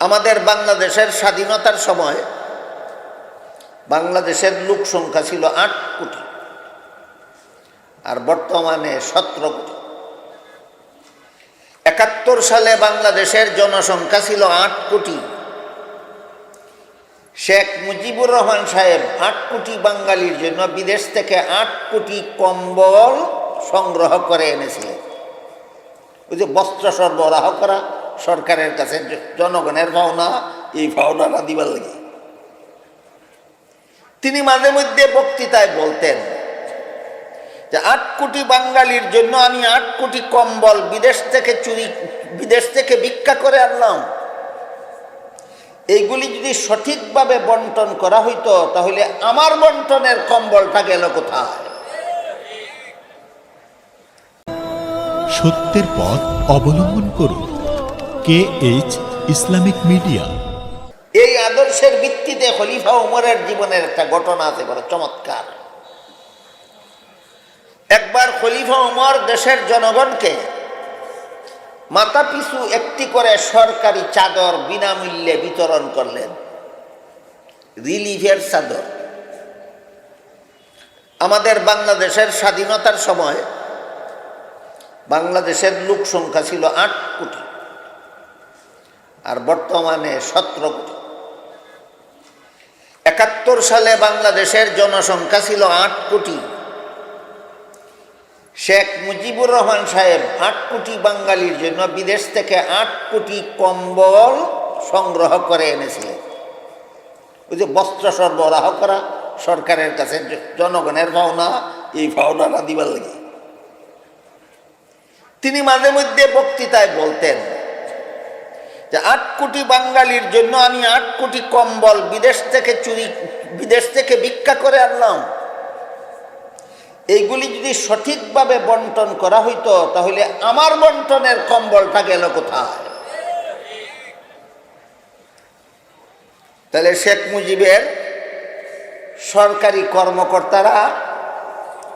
আমাদের বাংলাদেশের স্বাধীনতার সময় বাংলাদেশের লোক সংখ্যা ছিল আট কোটি আর বর্তমানে সতেরো কোটি। একাত্তর সালে বাংলাদেশের জনসংখ্যা ছিল আট কোটি। শেখ মুজিবুর রহমান সাহেব আট কোটি বাঙালির জন্য বিদেশ থেকে আট কোটি কম্বল সংগ্রহ করে এনেছিলেন। ওই যে বস্ত্র সরবরাহ করা সরকারের কাছে, জনগণের ভাওনা, এই ভাওনাটা দিবার লাগে। তিনি মাঝে মধ্যে বক্তৃতায় বলতেন যে, আট কোটি বাঙালির জন্য আমি আট কোটি কম্বল বিদেশ থেকে চুরি, বিদেশ থেকে ভিক্ষা করে আনলাম। এইগুলি যদি সঠিকভাবে বন্টন করা হইতো, তাহলে আমার বন্টনের কম্বলটা গেল কোথায়? সত্যের পথ অবলম্বন করুন। কে ইসলামিক মিডিয়া। এই আদর্শের ভিত্তিতে খলিফা উমরের জীবনের একটা ঘটনা আছে, বড় চমৎকার। একবার খলিফা উমর দেশের জনগণকে মাথা পিছু একটি করে সরকারি চাদর বিনামূল্যে বিতরণ করলেন। রিলিফের চাদর। আমাদের বাংলাদেশের স্বাধীনতার সময় বাংলাদেশের লোক সংখ্যা ছিল আট কোটি। আর বর্তমানে সতেরো কোটি। একাত্তর সালে বাংলাদেশের জনসংখ্যা ছিল আট কোটি। শেখ মুজিবুর রহমান সাহেব আট কোটি বাঙালির জন্য বিদেশ থেকে আট কোটি কম্বল সংগ্রহ করে এনেছিলেন। ওই যে বস্ত্র সরবরাহ করা সরকারের কাছে, জনগণের ভাওনা, এই ভাওনাটা দিবার লাগে। তিনি মাঝে মধ্যে বক্তৃতায় বলতেন যে আট কোটি বাঙালির জন্য আমি আট কোটি কম্বল বিদেশ থেকে চুরি, বিদেশ থেকে ভিক্ষা করে আনলাম। এইগুলি যদি সঠিকভাবে বন্টন করা হইতো, তাহলে আমার বন্টনের কম্বলটা গেল কোথায়? তাহলে শেখ মুজিবের সরকারি কর্মকর্তারা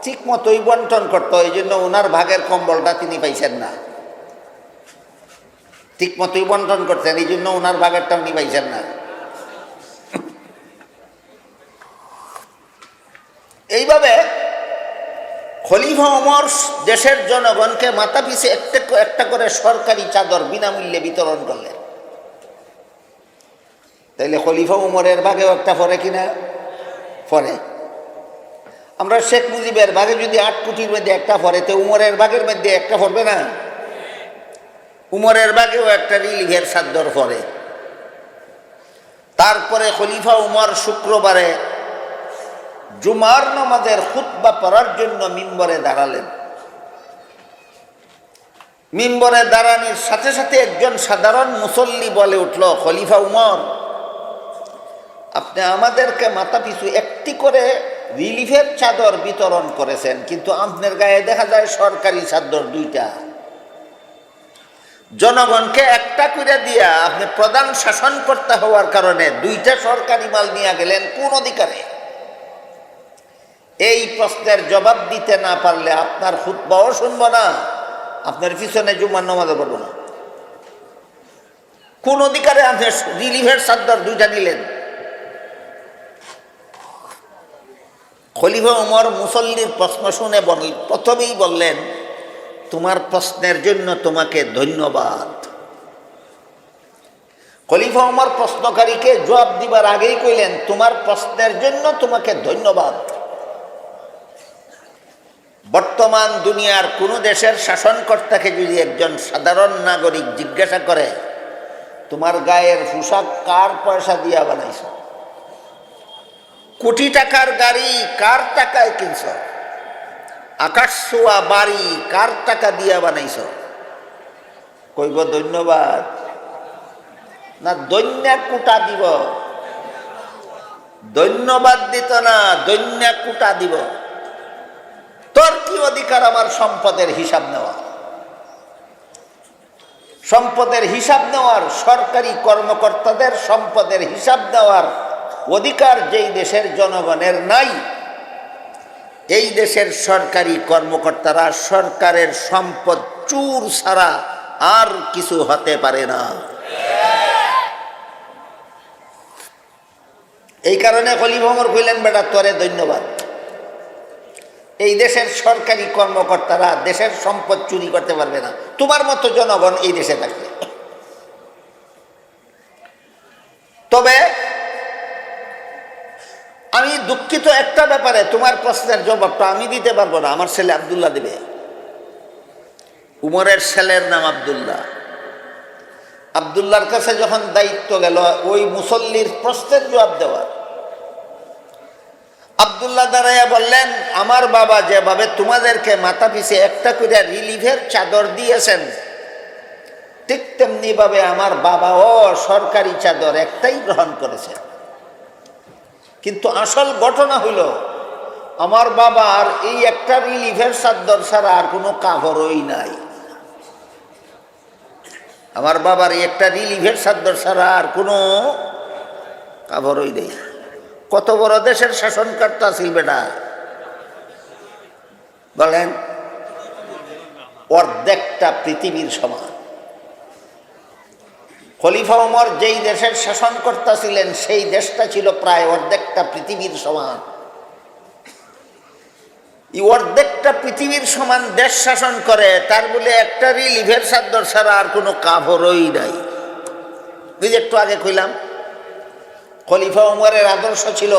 ঠিক মতোই বন্টন করতো এই জন্য ওনার ভাগের কম্বলটা তিনি পাইছেন না। ঠিক মতোই বন্টন করতেন এই জন্য ওনার ভাগেরটা উনি পাইছেন না। এইভাবে খলিফা ওমর দেশের জনগণকে মাথা পিছে একটা একটা করে সরকারি চাদর বিনামূল্যে বিতরণ করলেন। তাইলে খলিফা উমরের ভাগেও একটা পরে কিনা? পরে। আমরা শেখ মুজিবের ভাগে যদি আট কোটির মধ্যে একটা পরে, তো উমরের ভাগের মধ্যে একটা পড়বে না? উমরের ভাগেও একটা রিলিভের সাদ্দর পরে। তারপরে খলিফা উমর শুক্রবারে জুমার নামাজের খুতবা পড়ার জন্য মিম্বরে দাঁড়ালেন। মিম্বরে দাঁড়ানির সাথে সাথে একজন সাধারণ মুসল্লি বলে উঠল, খলিফা উমর, আপনি আমাদেরকে মাথা পিছু একটি করে রিলিফের চাদর বিতরণ করেছেন, কিন্তু আপনার গায়ে দেখা যায় সরকারি চাদর দুইটা। জনগণকে একটা করে দিয়া আপনি প্রধান শাসন করতে হওয়ার কারণে দুইটা সরকারি মাল নিয়ে গেলেন কোন অধিকারে? এই প্রশ্নের জবাব দিতে না পারলে আপনার খুতবাও শুনব না, আপনার পিছনে জুমার নমাজও পড়ব না। কোন অধিকারে আপনি রিলিফের সাদ্দার দুইটা নিলেন? খলিফা উমর মুসল্লির প্রশ্ন শুনে বল, প্রথমেই বললেন তোমার প্রশ্নের জন্য তোমাকে ধন্যবাদ। খলিফা উমর প্রশ্নকারীকে জবাব দিবার আগেই কইলেন, তোমার প্রশ্নের জন্য তোমাকে ধন্যবাদ। বর্তমান দুনিয়ার কোন দেশের শাসনকর্তাকে যদি একজন সাধারণ নাগরিক জিজ্ঞাসা করে, তোমার গায়ের পোশাক কার পয়সা দিয়া বানাইছ? কোটি টাকার গাড়ি কার টাকায় কিনছ? আকাশ ছোঁয়া বাড়ি কার টাকা দিয়া বানাইছ? কইব, ধন্যবাদ। না দৈন্যা কুটা দিব। ধন্যবাদ দিত না দৈন্যা কুটা দিব। তোর কি অধিকার আমার সম্পদের হিসাব নেওয়া? সম্পদের হিসাব নেওয়ার, সরকারি কর্মকর্তাদের সম্পদের হিসাব দেওয়ার অধিকার যেই দেশের জনগণের নাই। এই দেশের সরকারি কর্মকর্তারা সরকারের সম্পদ চুর ছাড়া আর কিছু হতে পারে না। এই কারণে হলিভমর কইলেন, বেটা, তোরে ধন্যবাদ। এই দেশের সরকারি কর্মকর্তারা দেশের সম্পদ চুরি করতে পারবে না। তোমার মতো জনগণ এই দেশে থাকবে। তবে আমি দুঃখিত একটা ব্যাপারে তোমার প্রশ্নের জবাবটা আমি দিতে পারব না, আমার ছেলে আবদুল্লাহ দেবে। উমরের ছেলের নাম আবদুল্লাহ। আবদুল্লাহর কাছে যখন দায়িত্ব গেল, ওই মুসল্লির প্রশ্নের জবাব দেওয়ার। আবদুল্লাহ দাঁড়াইয়া বললেন, আমার বাবা যেভাবে তোমাদেরকে মাথা পিছে একটা করে রিলিফের চাদর দিয়েছেন, ঠিক তেমনি ভাবে আমার বাবাও সরকারি চাদর একটাই গ্রহণ করেছেন কিন্তু আসল ঘটনা হইল, আমার বাবার এই একটা রিলিফের চাদর ছাড়া আর কোনো কাভারই নাই। আমার বাবার এই একটা রিলিফের চাদর ছাড়া আর কোনো কাভারই নেই। কত বড় দেশের শাসনকর্তা ছিল বেটা। বলেন, অর্ধেকটা পৃথিবীর সমান। খলিফা ওমর যেই দেশের শাসনকর্তা ছিলেন, সেই দেশটা ছিল প্রায় অর্ধেকটা পৃথিবীর সমান। এই অর্ধেকটা পৃথিবীর সমান দেশ শাসন করে, তার বলে একটা রিলিভের সাদ্দর ছাড়া আর কোনো কাভরই নাই। বুঝে একটু আগে কইলাম, খলিফা উমরের আদর্শ ছিল,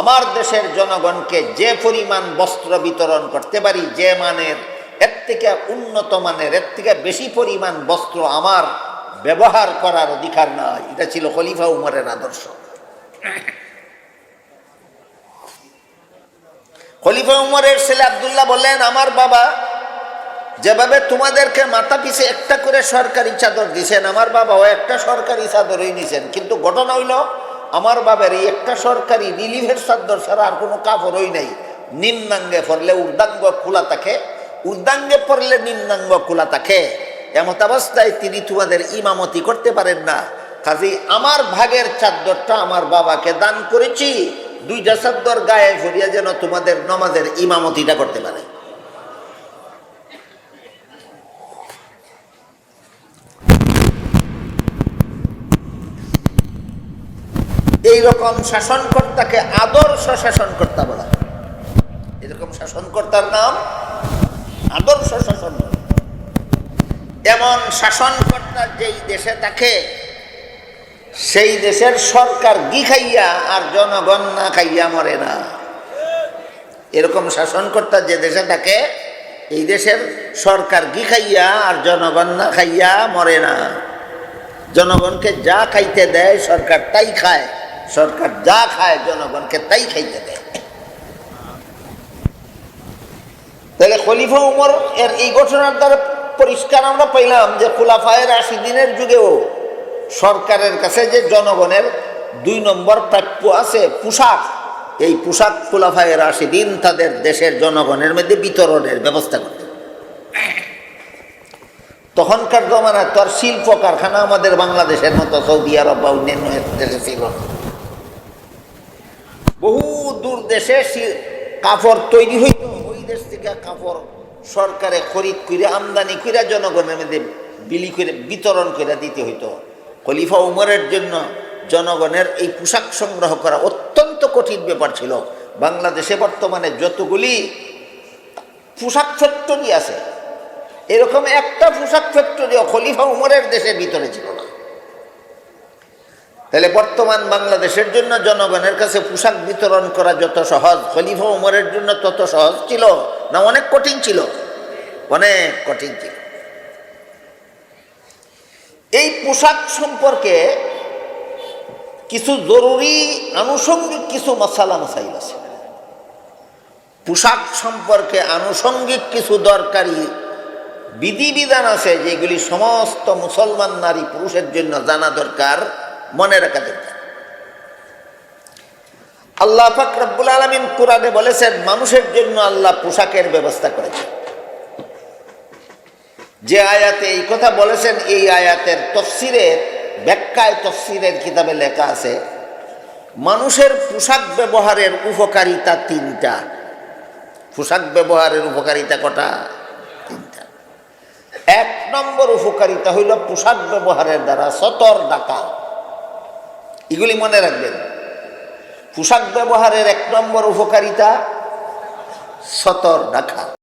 আমার দেশের জনগণকে যে পরিমাণ বস্ত্র বিতরণ করতে পারি, যে মানের, এর থেকে উন্নত মানের, এর থেকে বেশি পরিমাণ বস্ত্র আমার ব্যবহার করার অধিকার নয় এটা ছিল খলিফা উমরের আদর্শ। খলিফা উমরের ছেলে আবদুল্লাহ বললেন, আমার বাবা যেভাবে তোমাদেরকে মাথা পিছে একটা করে সরকারি চাদর দিছেন, আমার বাবাও একটা সরকারি চাদরই নিছেন। কিন্তু ঘটনা হইল, আমার বাবার এই একটা সরকারি রিলিফের চাদর ছাড়া আর কোনো কাপড়ই নাই। নিম্নাঙ্গে পড়লে উর্দাঙ্গ খোলা থাকে, উর্দাঙ্গে পড়লে নিম্নাঙ্গ খোলা থাকে। এমত অবস্থায় তিনি তোমাদের ইমামতি করতে পারেন না। কাজে আমার ভাগের চাদরটা আমার বাবাকে দান করেছি। দুইটা চাদর গায়ে ফরিয়া যেন তোমাদের নমাজের ইমামতিটা করতে পারে। এই রকম শাসনকর্তাকে আদর্শ শাসনকর্তা বলা। এরকম শাসনকর্তার নাম আদর্শ শাসনকর্তা। এমন শাসনকর্তা যেই দেশে থাকে, সেই দেশের সরকার গি খাইয়া আর জনগণ না খাইয়া মরে না। এরকম শাসনকর্তা যে দেশে থাকে, এই দেশের সরকার গি খাইয়া আর জনগণ না খাইয়া মরে না। জনগণকে যা খাইতে দেয়, সরকার তাই খায়। সরকার যা খায়, জনগণকে তাই খাইতে দেয়। তাহলে খলিফা উমর এর এই ঘটনার দ্বারা পরিষ্কার আমরা পাইলাম যে খোলাফায়ের আশি দিনের যুগেও সরকারের কাছে যে জনগণের দুই নম্বর প্রাপ্য আছে পোশাক, এই পোশাক খোলাফায়ের আশি দিন তাদের দেশের জনগণের মধ্যে বিতরণের ব্যবস্থা করত। তখনকার জমানায় তোর শিল্প কারখানা আমাদের বাংলাদেশের মতো, সৌদি আরব বা অন্যান্য দেশে ছিল বহু দূর দেশে কাপড় তৈরি হইত, ওই দেশ থেকে কাপড় সরকারে খরিদ করে আমদানি করে জনগণের মধ্যে বিলি করে বিতরণ করে দিতে হইতো। খলিফা উমরের জন্য জনগণের এই পোশাক সংগ্রহ করা অত্যন্ত কঠিন ব্যাপার ছিল। বাংলাদেশে বর্তমানে যতগুলি পোশাক ফ্যাক্টরি আছে, এরকম একটা পোশাক ফ্যাক্টরিও খলিফা উমরের দেশের ভিতরে ছিল না। তাহলে বর্তমান বাংলাদেশের জন্য জনগণের কাছে পোশাক বিতরণ করা যত সহজ, খলিফা উমরের জন্য তত সহজ ছিল। না, অনেক কঠিন ছিল। অনেক কঠিন ছিল। এই পোশাক সম্পর্কে কিছু জরুরি আনুষঙ্গিক কিছু মশালা মশাইল আছে। পোশাক সম্পর্কে আনুষঙ্গিক কিছু দরকারি বিধিবিধান আছে, যেগুলি সমস্ত মুসলমান নারী পুরুষের জন্য জানা দরকার, মনে রাখা দরকার। আল্লাহ পাক আলমিন কোরআনে বলেছেন, মানুষের জন্য আল্লাহ পোশাকের ব্যবস্থা করেছেন। যে আয়াতে এই কথা বলেছেন, এই আয়াতের তফসিরের, ব্যাখ্যায় তফসিরের কিতাবে লেখা আছে, মানুষের পোশাক ব্যবহারের উপকারিতা তিনটা। পোশাক ব্যবহারের উপকারিতা কটা? তিনটা। এক নম্বর উপকারিতা হইল পোশাক ব্যবহারের দ্বারা সতর ডাকা এগুলি মনে রাখবেন পোশাক ব্যবহারের এক নম্বর উপকারিতা সতর ঢাকা